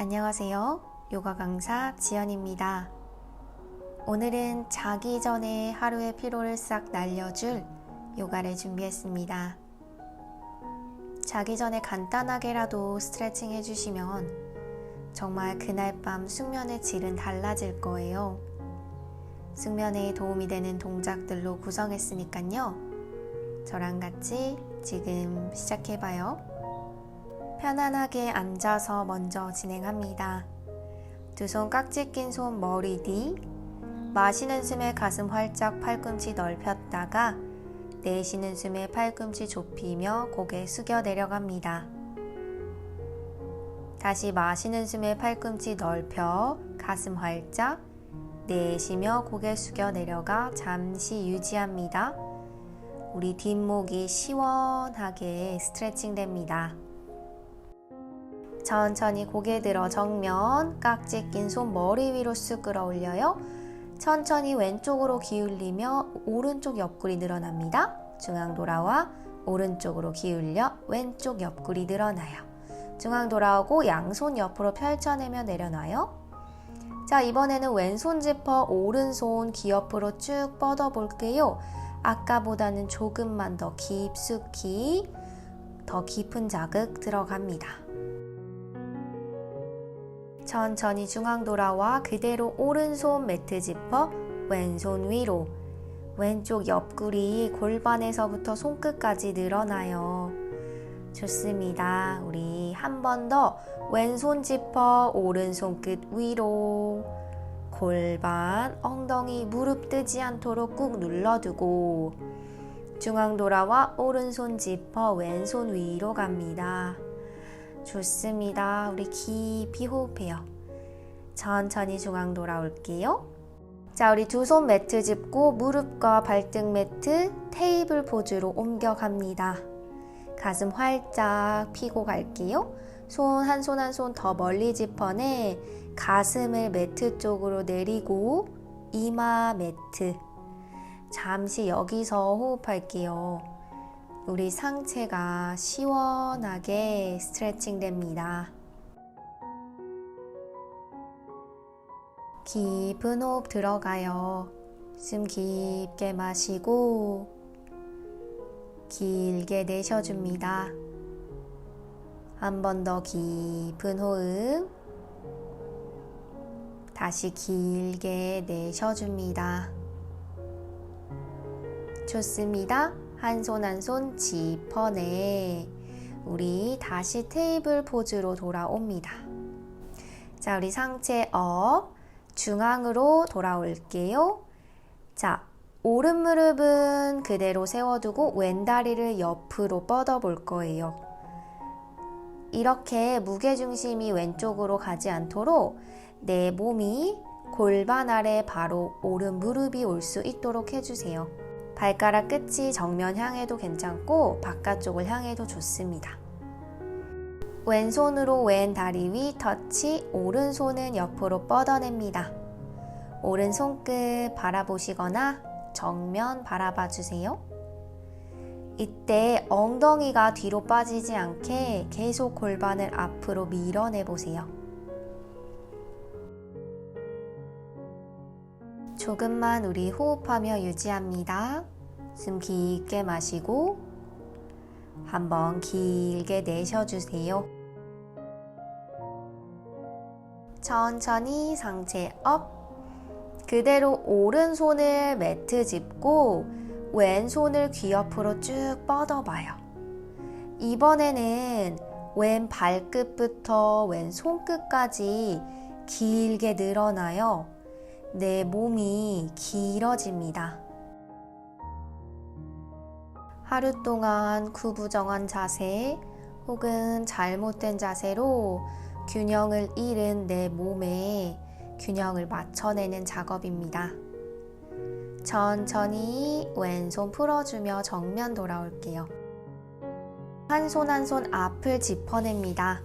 안녕하세요. 요가 강사 지연입니다. 오늘은 자기 전에 하루의 피로를 싹 날려줄 요가를 준비했습니다. 자기 전에 간단하게라도 스트레칭 해주시면 정말 그날 밤 숙면의 질은 달라질 거예요. 숙면에 도움이 되는 동작들로 구성했으니까요. 저랑 같이 지금 시작해봐요. 편안하게 앉아서 먼저 진행합니다. 두 손 깍지 낀 손 머리 뒤, 마시는 숨에 가슴 활짝 팔꿈치 넓혔다가 내쉬는 숨에 팔꿈치 좁히며 고개 숙여 내려갑니다. 다시 마시는 숨에 팔꿈치 넓혀 가슴 활짝 내쉬며 고개 숙여 내려가 잠시 유지합니다. 우리 뒷목이 시원하게 스트레칭 됩니다. 천천히 고개 들어 정면 깍지 낀 손 머리 위로 쑥 끌어올려요. 천천히 왼쪽으로 기울이며 오른쪽 옆구리 늘어납니다. 중앙 돌아와 오른쪽으로 기울여 왼쪽 옆구리 늘어나요. 중앙 돌아오고 양손 옆으로 펼쳐내며 내려놔요. 자, 이번에는 왼손 짚어 오른손 귀 옆으로 쭉 뻗어 볼게요. 아까보다는 조금만 더 깊숙이 더 깊은 자극 들어갑니다. 천천히 중앙 돌아와 그대로 오른손 매트 짚어 왼손 위로 왼쪽 옆구리 골반에서부터 손끝까지 늘어나요. 좋습니다. 우리 한 번 더 왼손 짚어 오른손 끝 위로 골반 엉덩이 무릎 뜨지 않도록 꾹 눌러두고 중앙 돌아와 오른손 짚어 왼손 위로 갑니다. 좋습니다. 우리 깊이 호흡해요. 천천히 중앙 돌아올게요. 자, 우리 두 손 매트 짚고 무릎과 발등 매트 테이블 포즈로 옮겨갑니다. 가슴 활짝 펴고 갈게요. 손 한 손 한 손 더 멀리 짚어내 가슴을 매트 쪽으로 내리고 이마 매트 잠시 여기서 호흡할게요. 우리 상체가 시원하게 스트레칭 됩니다. 깊은 호흡 들어가요. 숨 깊게 마시고 길게 내쉬어줍니다. 한 번 더 깊은 호흡. 다시 길게 내쉬어줍니다. 좋습니다. 한 손 한 손 짚어내. 우리 다시 테이블 포즈로 돌아옵니다. 자, 우리 상체 업. 중앙으로 돌아올게요. 자, 오른 무릎은 그대로 세워두고 왼 다리를 옆으로 뻗어 볼 거예요. 이렇게 무게중심이 왼쪽으로 가지 않도록 내 몸이 골반 아래 바로 오른 무릎이 올 수 있도록 해주세요. 발가락 끝이 정면 향해도 괜찮고 바깥쪽을 향해도 좋습니다. 왼손으로 왼 다리 위 터치, 오른손은 옆으로 뻗어냅니다. 오른 손끝 바라보시거나 정면 바라봐 주세요. 이때 엉덩이가 뒤로 빠지지 않게 계속 골반을 앞으로 밀어내 보세요. 조금만 우리 호흡하며 유지합니다. 숨 깊게 마시고 한번 길게 내쉬어주세요. 천천히 상체 업. 그대로 오른손을 매트 짚고 왼손을 귀 옆으로 쭉 뻗어봐요. 이번에는 왼 발끝부터 왼 손끝까지 길게 늘어나요. 내 몸이 길어집니다. 하루 동안 구부정한 자세 혹은 잘못된 자세로 균형을 잃은 내 몸에 균형을 맞춰내는 작업입니다. 천천히 왼손 풀어주며 정면 돌아올게요. 한 손 한 손 앞을 짚어냅니다.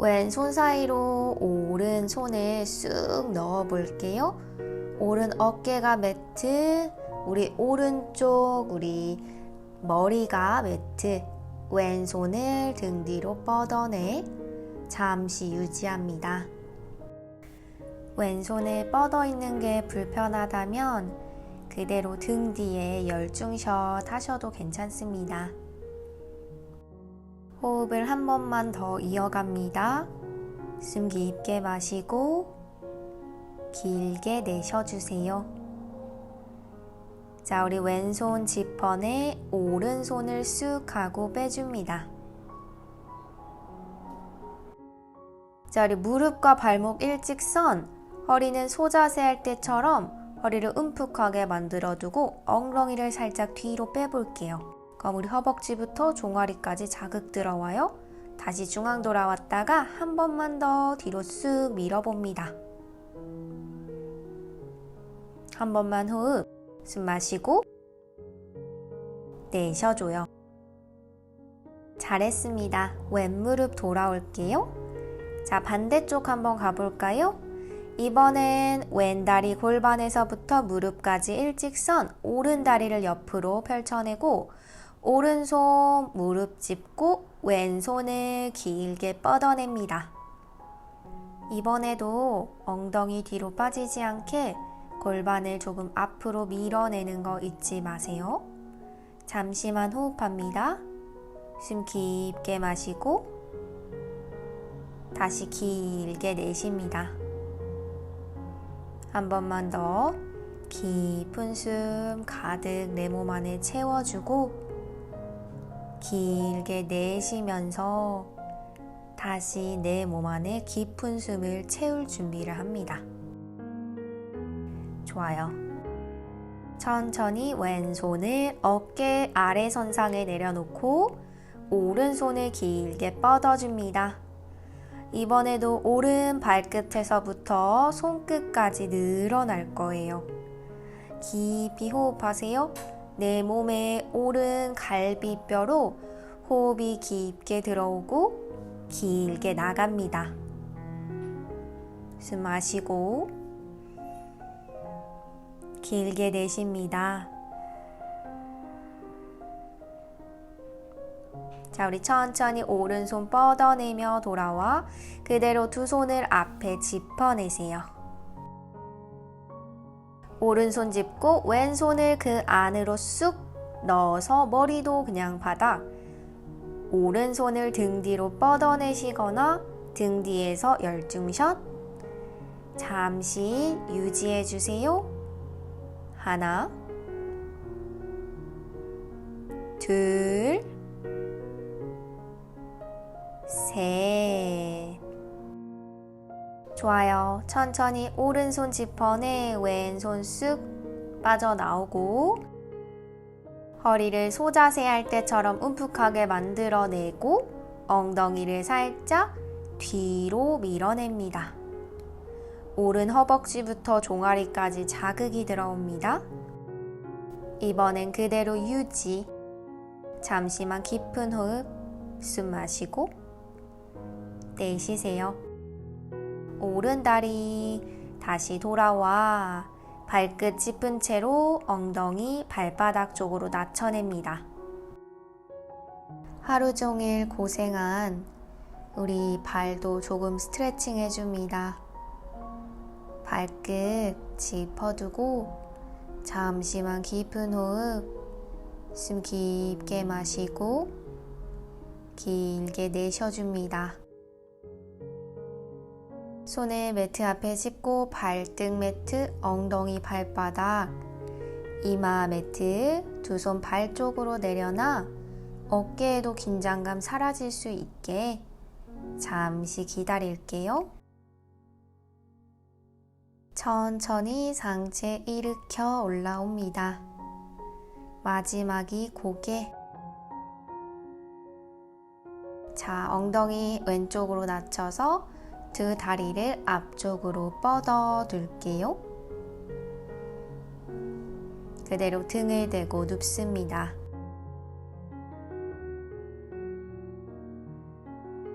왼손 사이로 오른손을 쑥 넣어 볼게요. 오른 어깨가 매트, 우리 오른쪽, 우리 머리가 매트, 왼손을 등 뒤로 뻗어내 잠시 유지합니다. 왼손을 뻗어 있는 게 불편하다면 그대로 등 뒤에 열중샷 하셔도 괜찮습니다. 호흡을 한 번만 더 이어갑니다. 숨 깊게 마시고 길게 내쉬어주세요. 자, 우리 왼손 지퍼내 오른손을 쑥 하고 빼줍니다. 자, 우리 무릎과 발목 일직선, 허리는 소자세 할 때처럼 허리를 움푹하게 만들어두고 엉덩이를 살짝 뒤로 빼볼게요. 그럼 우리 허벅지부터 종아리까지 자극 들어와요. 다시 중앙 돌아왔다가 한 번만 더 뒤로 쑥 밀어봅니다. 한 번만 호흡. 숨 마시고 내쉬어줘요. 잘했습니다. 왼무릎 돌아올게요. 자, 반대쪽 한번 가볼까요? 이번엔 왼다리 골반에서부터 무릎까지 일직선, 오른 다리를 옆으로 펼쳐내고 오른손 무릎 짚고 왼손을 길게 뻗어냅니다. 이번에도 엉덩이 뒤로 빠지지 않게 골반을 조금 앞으로 밀어내는 거 잊지 마세요. 잠시만 호흡합니다. 숨 깊게 마시고 다시 길게 내쉽니다. 한 번만 더 깊은 숨 가득 내 몸 안에 채워주고 길게 내쉬면서 다시 내 몸 안에 깊은 숨을 채울 준비를 합니다. 좋아요. 천천히 왼손을 어깨 아래 선상에 내려놓고 오른손을 길게 뻗어줍니다. 이번에도 오른 발끝에서부터 손끝까지 늘어날 거예요. 깊이 호흡하세요. 내 몸의 오른 갈비뼈로 호흡이 깊게 들어오고 길게 나갑니다. 숨 마시고 길게 내쉽니다. 자, 우리 천천히 오른손 뻗어내며 돌아와 그대로 두 손을 앞에 짚어내세요. 오른손 짚고 왼손을 그 안으로 쑥 넣어서 머리도 그냥 바닥. 오른손을 등 뒤로 뻗어내시거나 등 뒤에서 열중샷. 잠시 유지해 주세요. 하나, 둘, 셋. 좋아요. 천천히 오른손 짚어내 왼손 쑥 빠져나오고 허리를 소자세 할 때처럼 움푹하게 만들어내고 엉덩이를 살짝 뒤로 밀어냅니다. 오른 허벅지부터 종아리까지 자극이 들어옵니다. 이번엔 그대로 유지. 잠시만 깊은 호흡, 숨 마시고 내쉬세요. 오른 다리 다시 돌아와 발끝 짚은 채로 엉덩이 발바닥 쪽으로 낮춰냅니다. 하루 종일 고생한 우리 발도 조금 스트레칭 해줍니다. 발끝 짚어두고 잠시만 깊은 호흡 숨 깊게 마시고 길게 내쉬어줍니다. 손을 매트 앞에 짚고 발등 매트, 엉덩이 발바닥, 이마 매트, 두 손 발 쪽으로 내려놔 어깨에도 긴장감 사라질 수 있게 잠시 기다릴게요. 천천히 상체 일으켜 올라옵니다. 마지막이 고개. 자, 엉덩이 왼쪽으로 낮춰서 두 다리를 앞쪽으로 뻗어 둘게요. 그대로 등을 대고 눕습니다.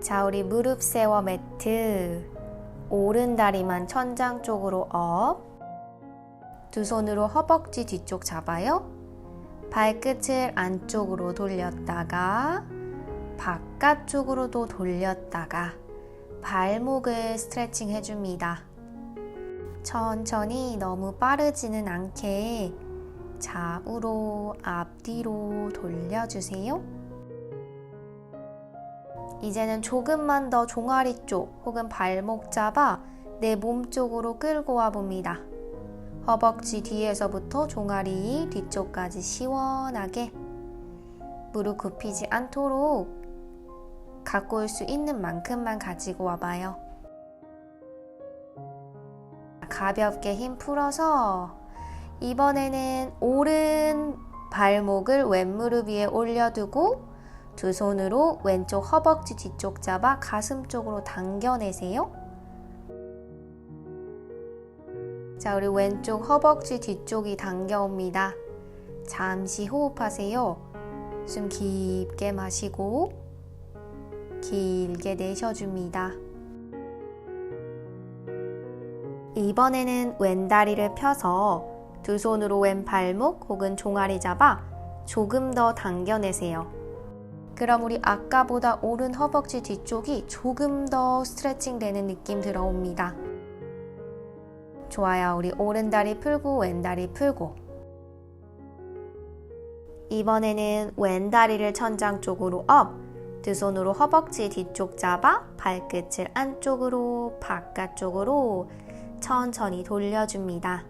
자, 우리 무릎 세워 매트. 오른 다리만 천장 쪽으로 업. 두 손으로 허벅지 뒤쪽 잡아요. 발끝을 안쪽으로 돌렸다가 바깥쪽으로도 돌렸다가 발목을 스트레칭 해줍니다. 천천히 너무 빠르지는 않게 좌우로 앞뒤로 돌려주세요. 이제는 조금만 더 종아리 쪽 혹은 발목 잡아 내 몸 쪽으로 끌고 와 봅니다. 허벅지 뒤에서부터 종아리 뒤쪽까지 시원하게 무릎 굽히지 않도록 갖고 올 수 있는 만큼만 가지고 와봐요. 가볍게 힘 풀어서 이번에는 오른 발목을 왼무릎 위에 올려두고 두 손으로 왼쪽 허벅지 뒤쪽 잡아 가슴 쪽으로 당겨내세요. 자, 우리 왼쪽 허벅지 뒤쪽이 당겨옵니다. 잠시 호흡하세요. 숨 깊게 마시고 길게 내쉬어줍니다. 이번에는 왼다리를 펴서 두 손으로 왼 발목 혹은 종아리 잡아 조금 더 당겨내세요. 그럼 우리 아까보다 오른 허벅지 뒤쪽이 조금 더 스트레칭 되는 느낌 들어옵니다. 좋아요. 우리 오른 다리 풀고 왼 다리 풀고. 이번에는 왼 다리를 천장 쪽으로 업. 두 손으로 허벅지 뒤쪽 잡아 발끝을 안쪽으로 바깥쪽으로 천천히 돌려줍니다.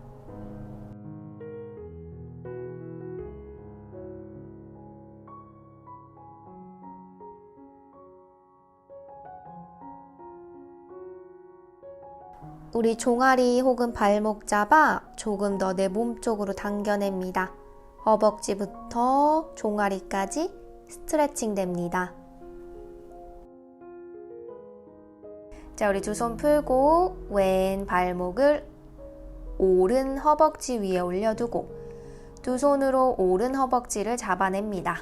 우리 종아리 혹은 발목 잡아 조금 더 내 몸 쪽으로 당겨냅니다. 허벅지부터 종아리까지 스트레칭 됩니다. 자, 우리 두 손 풀고 왼 발목을 오른 허벅지 위에 올려두고 두 손으로 오른 허벅지를 잡아냅니다.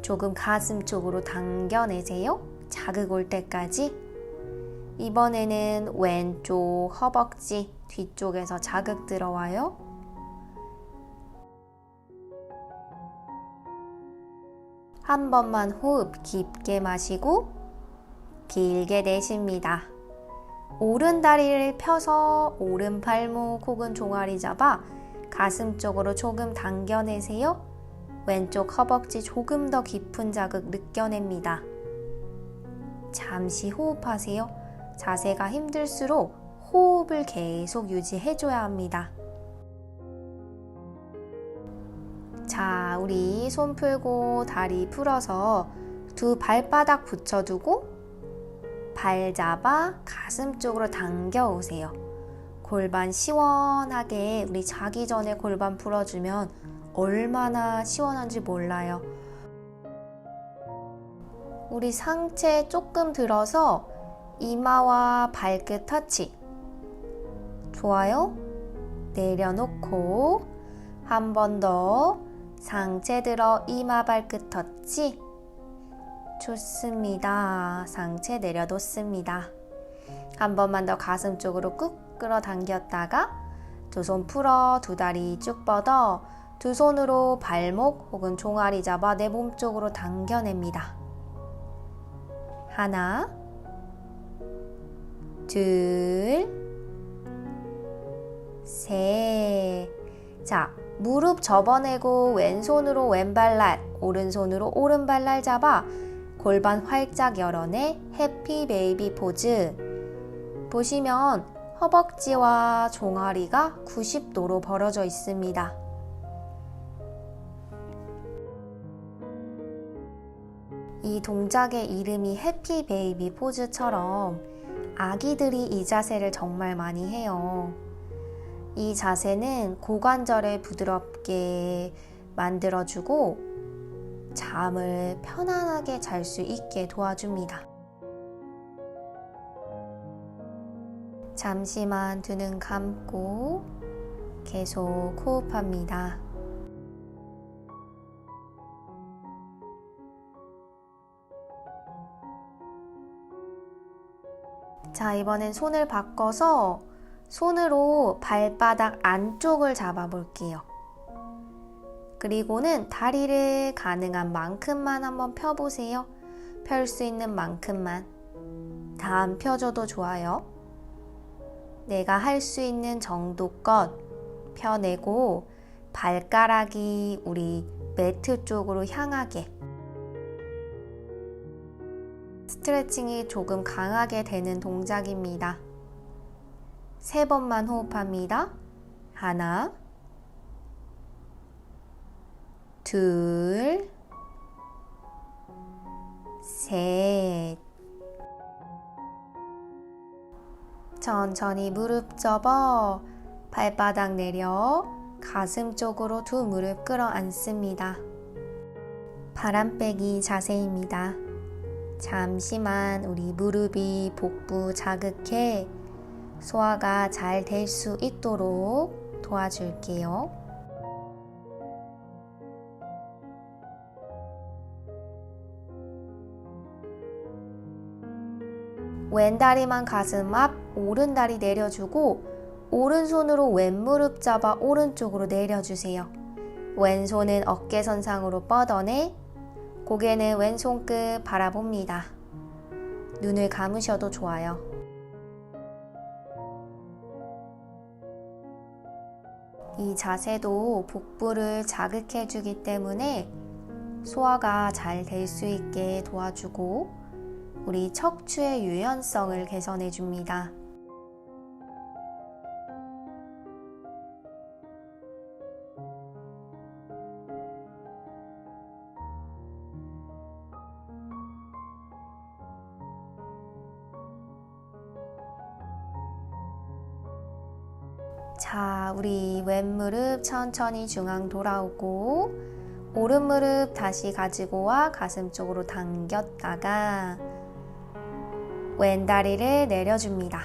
조금 가슴 쪽으로 당겨내세요. 자극 올 때까지. 이번에는 왼쪽 허벅지 뒤쪽에서 자극 들어와요. 한 번만 호흡 깊게 마시고 길게 내쉽니다. 오른 다리를 펴서 오른 발목 혹은 종아리 잡아 가슴 쪽으로 조금 당겨내세요. 왼쪽 허벅지 조금 더 깊은 자극 느껴냅니다. 잠시 호흡하세요. 자세가 힘들수록 호흡을 계속 유지해줘야 합니다. 자, 우리 손 풀고 다리 풀어서 두 발바닥 붙여두고 발 잡아 가슴 쪽으로 당겨 오세요. 골반 시원하게 우리 자기 전에 골반 풀어주면 얼마나 시원한지 몰라요. 우리 상체 조금 들어서 이마와 발끝 터치. 좋아요. 내려놓고 한 번 더 상체 들어 이마 발끝 터치. 좋습니다. 상체 내려놓습니다. 한 번만 더 가슴 쪽으로 꾹 끌어당겼다가 두 손 풀어 두 다리 쭉 뻗어 두 손으로 발목 혹은 종아리 잡아 내 몸 쪽으로 당겨냅니다. 하나, 둘, 셋. 자, 무릎 접어내고 왼손으로 왼발 날, 오른손으로 오른발 날 잡아 골반 활짝 열어내 해피 베이비 포즈. 보시면 허벅지와 종아리가 90도로 벌어져 있습니다. 이 동작의 이름이 해피 베이비 포즈처럼 아기들이 이 자세를 정말 많이 해요. 이 자세는 고관절을 부드럽게 만들어주고 잠을 편안하게 잘 수 있게 도와줍니다. 잠시만 두 눈 감고 계속 호흡합니다. 자, 이번엔 손을 바꿔서 손으로 발바닥 안쪽을 잡아 볼게요. 그리고는 다리를 가능한 만큼만 한번 펴보세요. 펼 수 있는 만큼만. 다 안 펴줘도 좋아요. 내가 할 수 있는 정도껏 펴내고 발가락이 우리 매트 쪽으로 향하게 스트레칭이 조금 강하게 되는 동작입니다. 세 번만 호흡합니다. 하나, 둘, 셋. 천천히 무릎 접어 발바닥 내려 가슴 쪽으로 두 무릎 끌어 앉습니다. 바람 빼기 자세입니다. 잠시만 우리 무릎이 복부 자극해 소화가 잘 될 수 있도록 도와줄게요. 왼다리만 가슴 앞, 오른다리 내려주고 오른손으로 왼무릎 잡아 오른쪽으로 내려주세요. 왼손은 어깨선상으로 뻗어내 고개는 왼손 끝 바라봅니다. 눈을 감으셔도 좋아요. 이 자세도 복부를 자극해 주기 때문에 소화가 잘 될 수 있게 도와주고 우리 척추의 유연성을 개선해 줍니다. 자, 우리 왼무릎 천천히 중앙 돌아오고 오른무릎 다시 가지고 와 가슴 쪽으로 당겼다가 왼다리를 내려줍니다.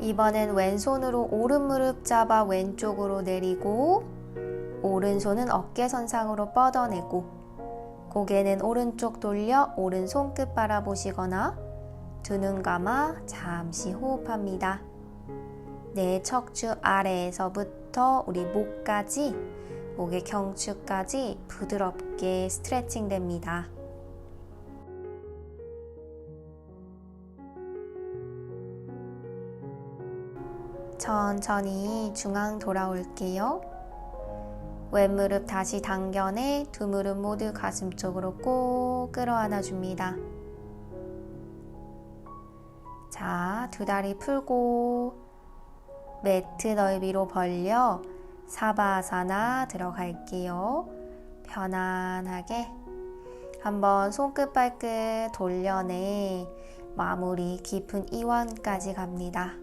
이번엔 왼손으로 오른 무릎 잡아 왼쪽으로 내리고 오른손은 어깨선상으로 뻗어내고 고개는 오른쪽 돌려 오른손 끝 바라보시거나 두 눈 감아 잠시 호흡합니다. 내 척추 아래에서부터 우리 목까지 목의 경추까지 부드럽게 스트레칭 됩니다. 천천히 중앙 돌아올게요. 왼무릎 다시 당겨내 두 무릎 모두 가슴 쪽으로 꼭 끌어안아 줍니다. 자, 두 다리 풀고 매트 넓이로 벌려 사바사나 들어갈게요. 편안하게 한번 손끝 발끝 돌려내 마무리 깊은 이완까지 갑니다.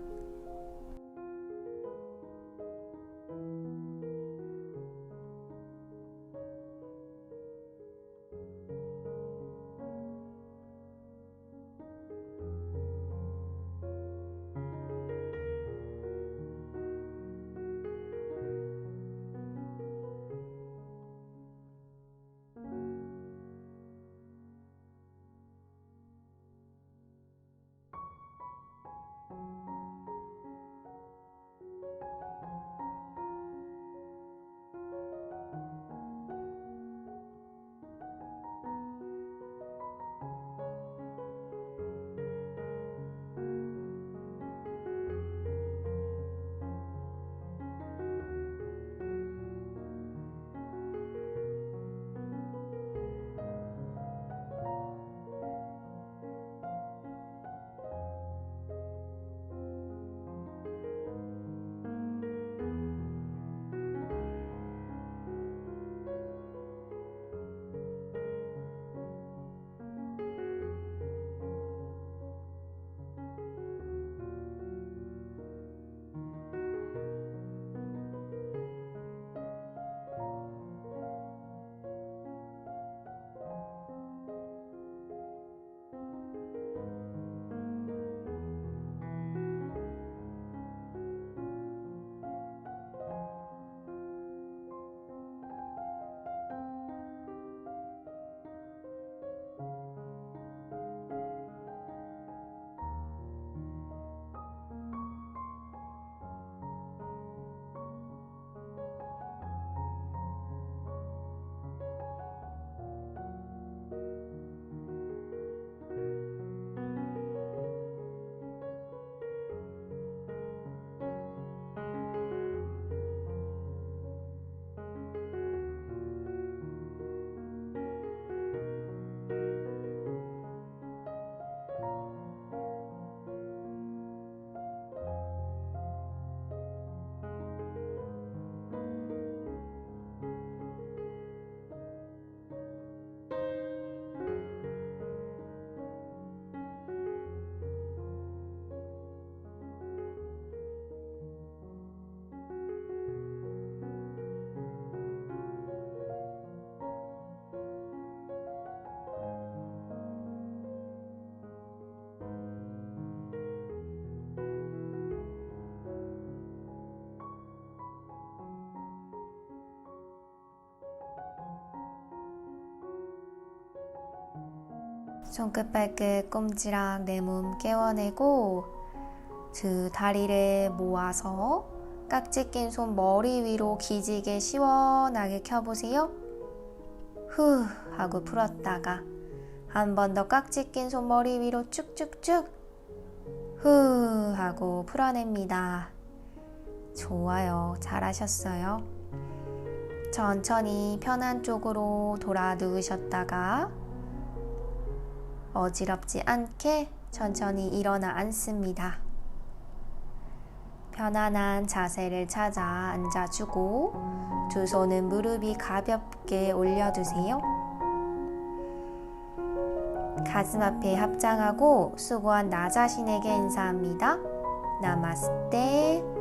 손끝 발끝 꼼지락 내 몸 깨워내고 두 다리를 모아서 깍지 낀 손 머리 위로 기지개 시원하게 켜보세요. 후 하고 풀었다가 한 번 더 깍지 낀 손 머리 위로 쭉쭉쭉 후 하고 풀어냅니다. 좋아요. 잘하셨어요. 천천히 편한 쪽으로 돌아 누우셨다가 어지럽지 않게 천천히 일어나 앉습니다. 편안한 자세를 찾아 앉아주고 두 손은 무릎 이 가볍게 올려두세요. 가슴 앞에 합장하고 수고한 나 자신에게 인사합니다. 나마스테.